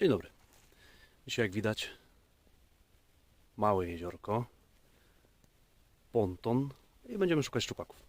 Dzień dobry. Dzisiaj jak widać małe jeziorko, ponton i będziemy szukać szczupaków.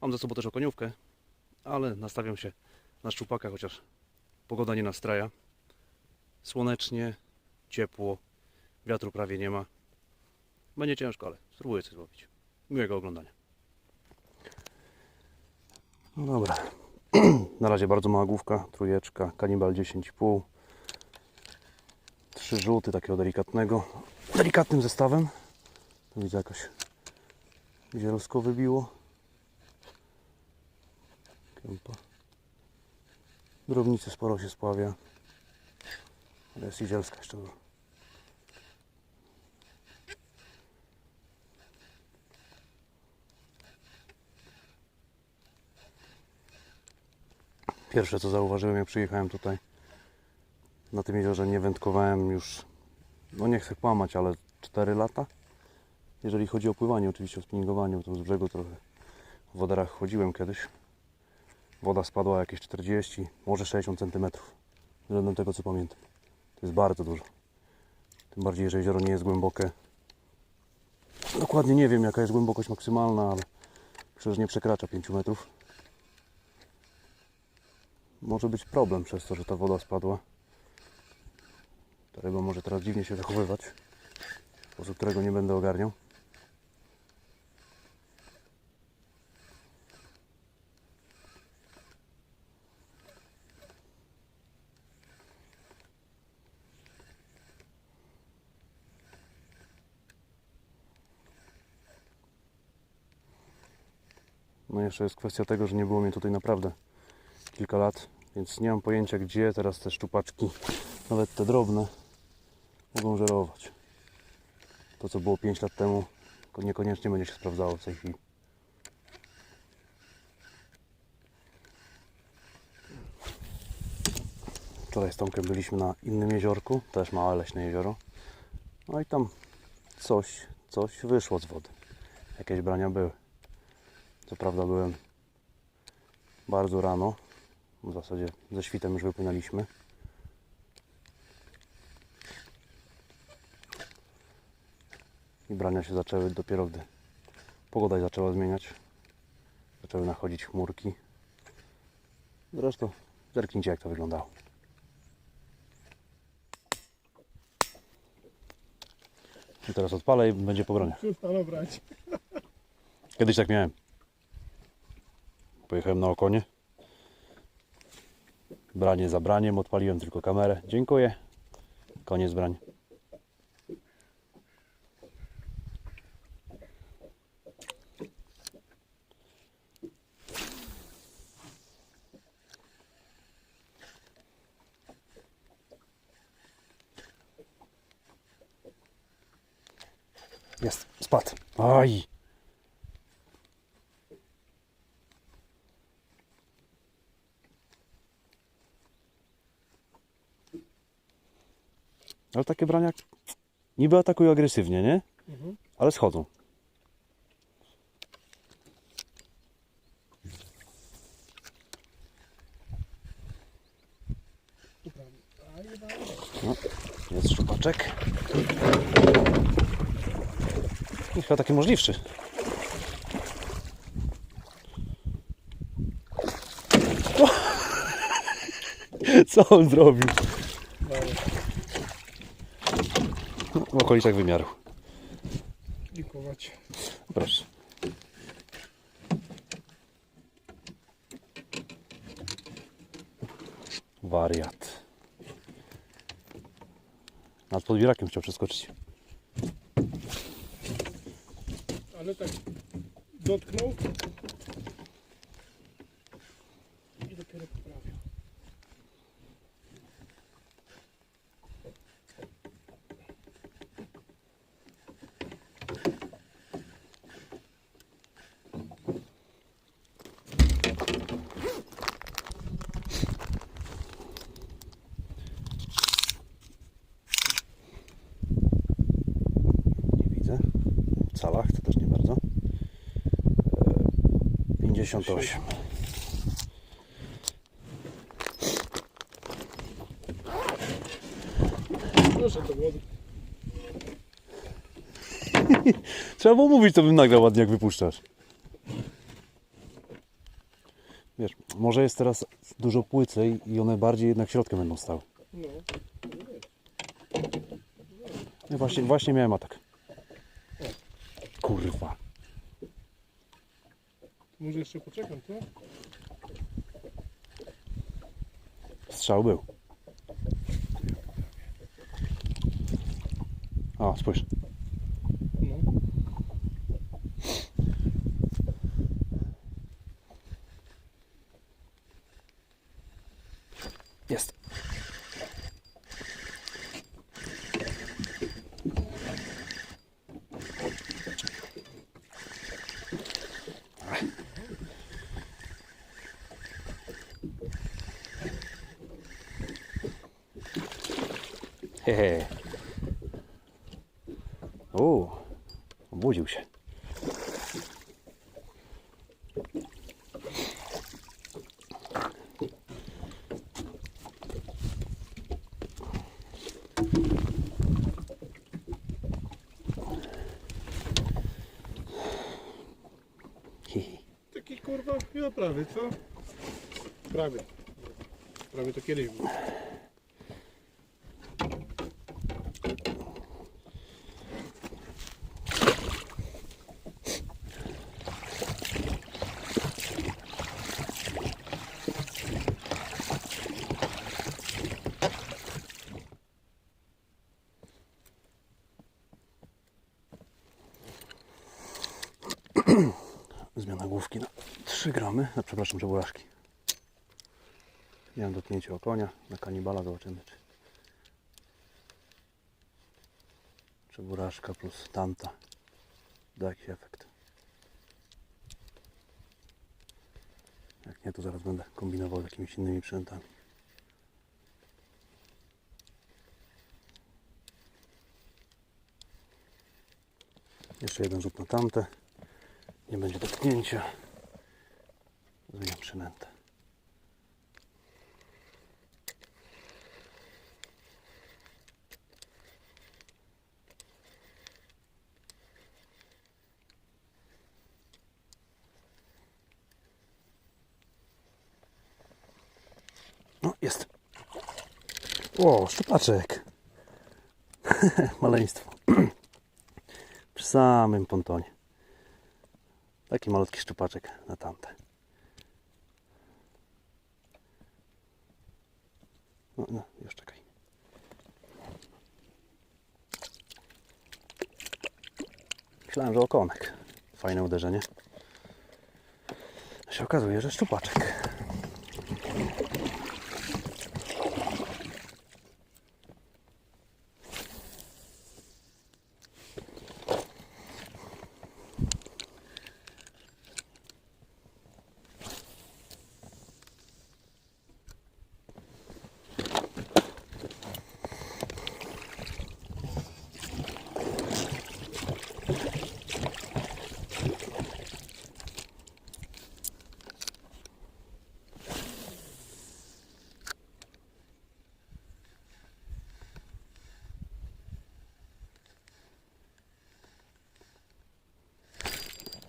Mam ze sobą też okoniówkę, ale nastawiam się na szczupaka, chociaż pogoda nie nastraja. Słonecznie, ciepło, wiatru prawie nie ma. Będzie ciężko, ale spróbuję coś zrobić. Miłego oglądania. No dobra. Na razie bardzo mała główka, trójeczka, kanibal 10,5. Trzy żółty takiego delikatnego, delikatnym zestawem. Tu widzę jakoś zielsko wybiło. Kępa. Drobnicy sporo się spławia. Ale jest i zielska jeszcze. Pierwsze co zauważyłem jak przyjechałem tutaj na tym jeziorze nie wędkowałem już, no nie chcę kłamać, ale 4 lata. Jeżeli chodzi o pływanie, oczywiście o spinningowaniu, to z brzegu trochę w wodarach chodziłem kiedyś. Woda spadła jakieś 40, może 60 cm. Względem tego co pamiętam. To jest bardzo dużo. Tym bardziej, że jezioro nie jest głębokie. Dokładnie nie wiem jaka jest głębokość maksymalna, ale że nie przekracza 5 metrów. Może być problem przez to, że ta woda spadła. Ta ryba może teraz dziwnie się zachowywać, sposób którego nie będę ogarniał. No jeszcze jest kwestia tego, że nie było mnie tutaj naprawdę kilka lat, więc nie mam pojęcia gdzie teraz te szczupaczki, nawet te drobne, mogą żerować. To co było 5 lat temu ko- niekoniecznie będzie się sprawdzało w tej chwili. Wczoraj z Tomkiem byliśmy na innym jeziorku, też małe leśne jezioro. No i tam coś, coś wyszło z wody. Jakieś brania były. Co prawda byłem bardzo rano, w zasadzie ze świtem już wypłynęliśmy. I brania się zaczęły dopiero gdy pogoda się zaczęła zmieniać. Zaczęły nachodzić chmurki. Zresztą zerknijcie jak to wyglądało. I teraz odpalę i będzie po bronie. Przestaną brać. Kiedyś tak miałem. Pojechałem na okonie. Branie za braniem, odpaliłem tylko kamerę. Dziękuję. Koniec brań. Jest, spadł. Aj. Ale takie brania niby atakują agresywnie, nie? Mhm. Ale schodzą. No, jest szczupaczek. I chyba taki możliwszy. O! Co on zrobił? Dało. W okolicach wymiaru. Dziękować. Proszę. Wariat. Nad podbierakiem chciał przeskoczyć. Ale tak dotknął. I dopiero poprawił. Nie widzę. W calach to też nie bardzo. E, 58. Poszedł do wody. Trzeba było mówić, to bym nagrał ładnie, jak wypuszczasz. Wiesz, może jest teraz dużo płycej i one bardziej jednak środkiem będą stały. No. Ja właśnie, właśnie miałem atak. Kurwa. Może jeszcze poczekam, co? Strzał był. O, spójrz. No. Jest. Hehe. O, obudził się. Taki kurwa chyba prawie, co? Prawie. Prawie to kiedyś było. Główki na 3 gramy, a przepraszam, czebulaszki. Miałem dotknięcie o konia, na kanibala zobaczymy czy czeburaszka plus tanta da jakiś efekt. Jak nie, to zaraz będę kombinował z jakimiś innymi przynętami. Jeszcze jeden rzut na tamte. Nie będzie dotknięcia. Zmieniam przynętę. No, jest. O, szczupaczek. Maleństwo. Przy samym pontonie. Taki malutki szczupaczek na tamte. No, no, już czekaj. Myślałem, że okonek. Fajne uderzenie. Się okazuje, że szczupaczek.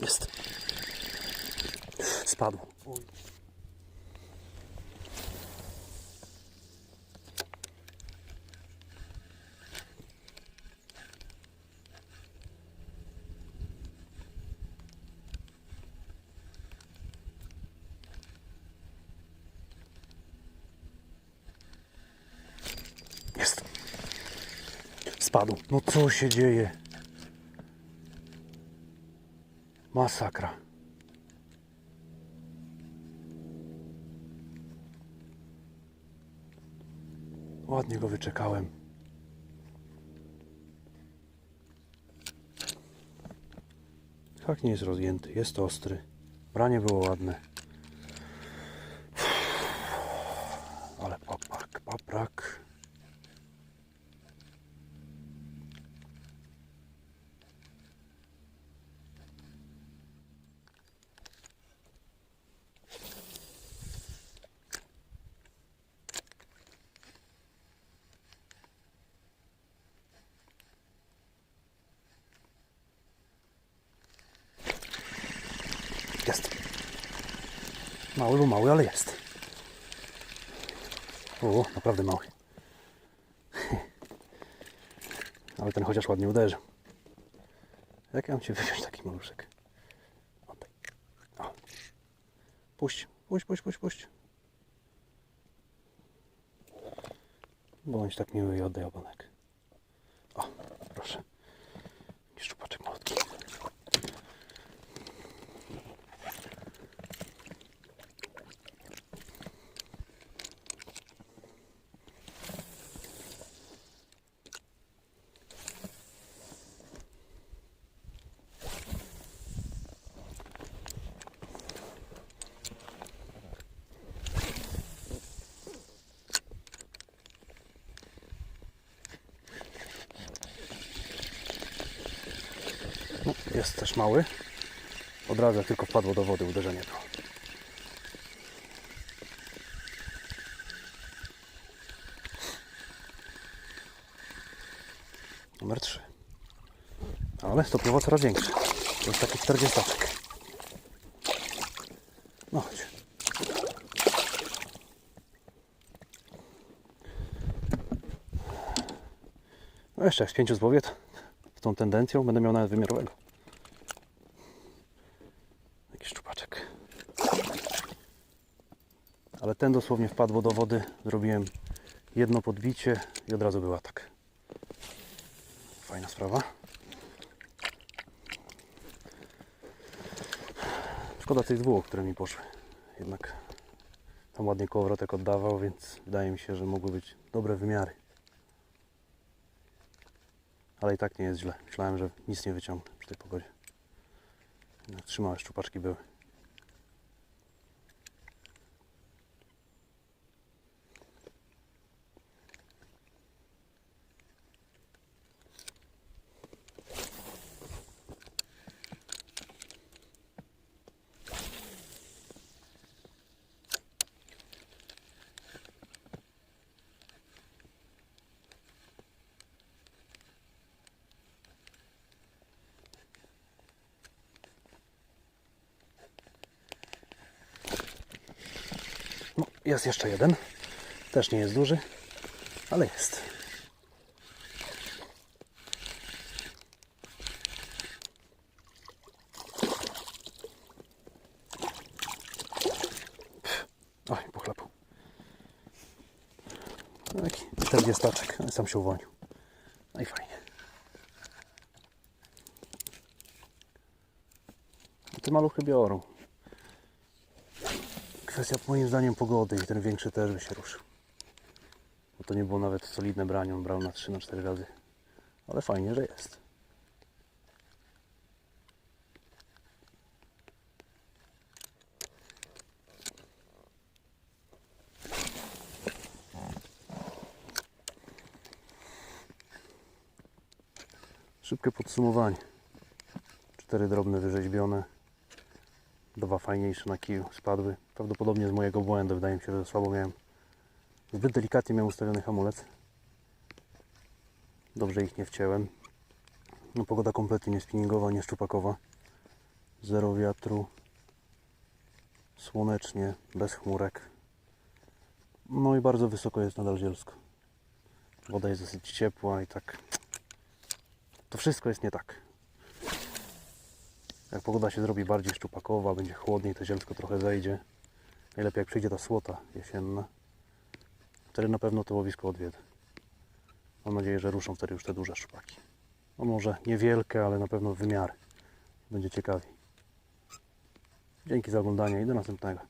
Jest. Spadł. Jest. Spadł. No co się dzieje? Masakra. Ładnie go wyczekałem. Tak nie jest rozjęty, jest ostry. Branie było ładne. Mały, bo mały, ale jest. O, naprawdę mały. Ale ten chociaż ładnie uderzy. Jak ja mam cię wyjąć taki maluszek? Oddaj. O. Puść, puść, puść, puść, puść. Bądź tak miły i oddaj ogonek. O, proszę szczupaczek malutki. No, jest też mały. Od razu tylko wpadło do wody uderzenie było. Numer 3. Ale stopniowo coraz większy. To jest taki 40. No chodź. No jeszcze jak z pięciu złowię, to tą tendencją będę miał nawet wymiarowego. Jakiś szczupaczek. Ale ten dosłownie wpadło do wody. Zrobiłem jedno podbicie i od razu był atak. Fajna sprawa. Szkoda tych dwóch, które mi poszły. Jednak tam ładnie kołowrotek oddawał, więc wydaje mi się, że mogły być dobre wymiary. Ale i tak nie jest źle. Myślałem, że nic nie wyciągnę przy tej pogodzie. Jednak Trzy małe szczupaczki były. No, jest jeszcze jeden. Też nie jest duży, ale jest. Oj, pochlapał. Taki 40 ale sam się uwolnił. No i fajnie. No Te maluchy biorą. Kwestia moim zdaniem pogody i ten większy też by się ruszył. Bo to nie było nawet solidne branie, on brał na 3 na 4 razy. Ale fajnie, że jest. Szybkie podsumowanie. Cztery drobne wyrzeźbione. Dwa fajniejsze na kiju spadły. Prawdopodobnie z mojego błędu. Wydaje mi się, że słabo miałem. Zbyt delikatnie miałem ustawiony hamulec. Dobrze ich nie wcięłem. No, pogoda kompletnie nie spinningowa, nie szczupakowa. Zero wiatru. Słonecznie, bez chmurek. No i bardzo wysoko jest nadal zielsko. Woda jest dosyć ciepła i tak. To wszystko jest nie tak. Jak pogoda się zrobi bardziej szczupakowa, będzie chłodniej, to zielsko trochę zejdzie. Najlepiej jak przyjdzie ta słota jesienna. Wtedy na pewno to łowisko odwiedę. Mam nadzieję, że ruszą wtedy już te duże szczupaki. No może niewielkie, ale na pewno w wymiary. Będzie ciekawiej. Dzięki za oglądanie i do następnego.